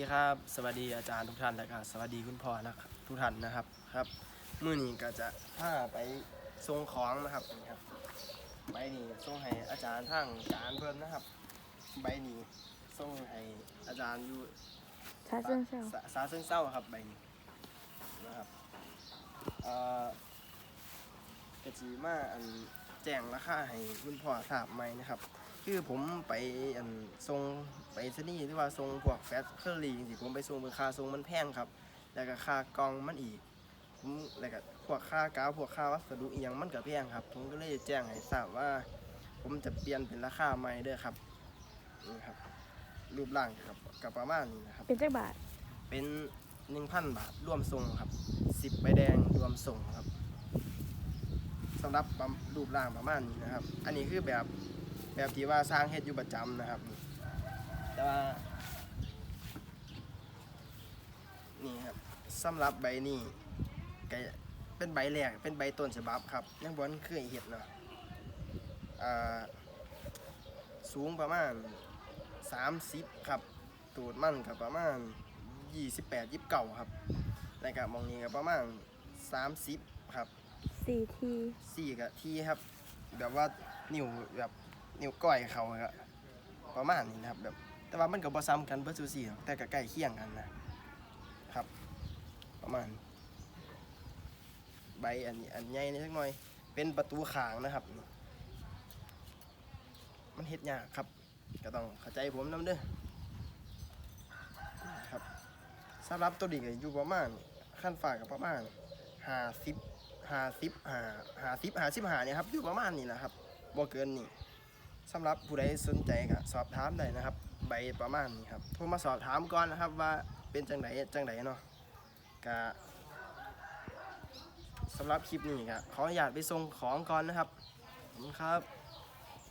สวัสดีครับสวัสดีอาจารย์ทุกท่านและก็สวัสดีคุณพ่อนะครับทุกท่านนะครับครับมื้อนี้ก็จะพาไปส่งของนะครับนี่ครับใบนี้ส่งให้อาจารย์ทางการเพิ่นนะครับ ใบนี้ส่งให้อาจารย์อยู่ชาเชิงเซาสสาเชิงเศร้าครับใบนี้นะครับเอ่อกะจีมาอัน แจ้งราคาให้คุณพ่อทราบไหมนะครับ คือผมไปอันทรงไปสนีย์ที่ว่าทรงพวกแฟชเคอรี่จริงๆผมไปทรงเป็นค่าทรงมันแพงครับ แล้วก็ค่ากล่องมันอีกผมแล้วก็พวกค่ากาวพวกค่าวัสดุอีหยังมันก็แพงครับ ผมก็เลยแจ้งให้ทราบว่า ผมจะเปลี่ยนเป็นราคาใหม่เด้อครับนี่ครับ รูปร่างกับกับประมาณนี้นะครับ เป็นจักบาทเป็น1,000บาทรวมส่งครับ10ใบแดงรวมส่งครับสำหรับรูปร่างประมาณนี้นะครับ อันนี้คือแบบแบบที่ว่าสร้างเฮ็ดอยู่ประจำนะครับ แต่ว่านี่ครับสำหรับใบนี้ก็เป็นใบแรกเป็นใบต้นฉบับครับยังบอนเคยเห็ดเนาะสูงประมาณ 30 ครับ ตูดมันกับประมาณ 28 29 ครับ แล้วก็มองนี้ก็ประมาณ 30 ครับ สี่ทีสี่กับที่ครับ แบบว่านิ้วแบบนิ้วก้อยเขาอะประมาณนี้นะครับแบบแต่ว่ามันก็บ่ซ้ำกันเบิดซูซี่แต่ก็ใกล้เคียงกันนะครับ ประมาณ ใบอันอันใหญ่นิดสักหน่อย เป็นประตูขางนะครับ มันเฮ็ดยากครับ ก็ต้องเข้าใจผมนำเด้อครับสำหรับตัวนี้ก็อยู่ประมาณขั้นฝากกับประมาณห้าสิบ หาสิบหาหาสิบหาสิบหาเนี่ยครับอยู่ประมาณนี้นะครับบ่เกินนี่สำหรับผู้ใดสนใจก็สอบถามได้นะครับ ใบประมาณนี้ครับโทรมาสอบถามก่อนนะครับว่าเป็นจังไดจังไดเนาะกะสำหรับคลิปนี้ก็ขออนุญาตไปส่งของก่อนนะครับขอบคุณครับ